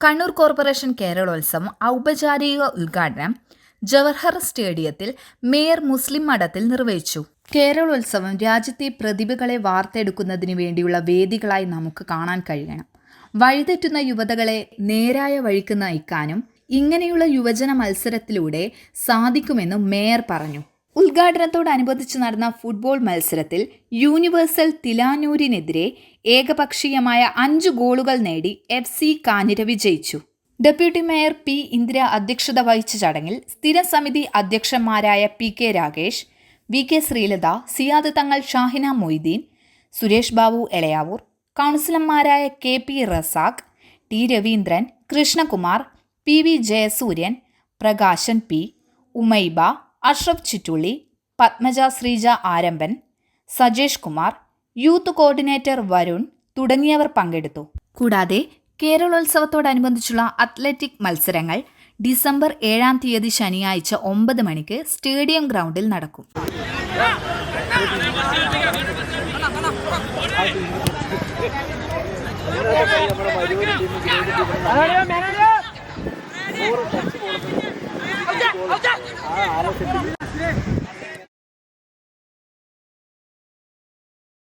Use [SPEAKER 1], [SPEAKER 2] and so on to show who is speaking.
[SPEAKER 1] Kannur corporation കേരളോത്സവം ഔപചാരിക ഉദ്ഘാടനം ജവഹർ സ്റ്റേഡിയത്തിൽ മേയർ മുസ്ലിം മഠത്തിൽ നിർവഹിച്ചു. കേരളോത്സവം രാജ്യത്തെ പ്രതിഭകളെ വാർത്തെടുക്കുന്നതിന് വേണ്ടിയുള്ള വേദികളായി നമുക്ക് കാണാൻ കഴിയണം. വഴിതെറ്റുന്ന യുവതകളെ നേരായ വഴിക്ക് നയിക്കാനും ഇങ്ങനെയുള്ള യുവജന മത്സരത്തിലൂടെ സാധിക്കുമെന്നും മേയർ പറഞ്ഞു. ഉദ്ഘാടനത്തോടനുബന്ധിച്ച് നടന്ന ഫുട്ബോൾ മത്സരത്തിൽ യൂണിവേഴ്സൽ തിലാനൂരിനെതിരെ ഏകപക്ഷീയമായ അഞ്ച് ഗോളുകൾ നേടി എഫ് സി കാനിര വിജയിച്ചു. ഡെപ്യൂട്ടി മേയർ പി ഇന്ദിര അധ്യക്ഷത വഹിച്ച ചടങ്ങിൽ സ്ഥിരം സമിതി അധ്യക്ഷന്മാരായ P K Rakesh V K Sreelatha Siyad Thangal Shahina Moitheen Suresh Babu Elayavoor കൗൺസിലർമാരായ K P Razak T Raveendran Krishnakumar P V Jayasooryan Prakashan P Umaiba Ashraf Chittulli Padmaja Sreeja Arambhan Sajesh Kumar youth coordinator Varun തുടങ്ങിയവർ പങ്കെടുത്തു കൂടാതെ കേരളോത്സവത്തോടനുബന്ധിച്ചുള്ള athletic മത്സരങ്ങൾ December ഏഴാം തീയതി ശനിയാഴ്ച ഒമ്പത് മണിക്ക് സ്റ്റേഡിയം ഗ്രൗണ്ടിൽ നടക്കും
[SPEAKER 2] ആ 50.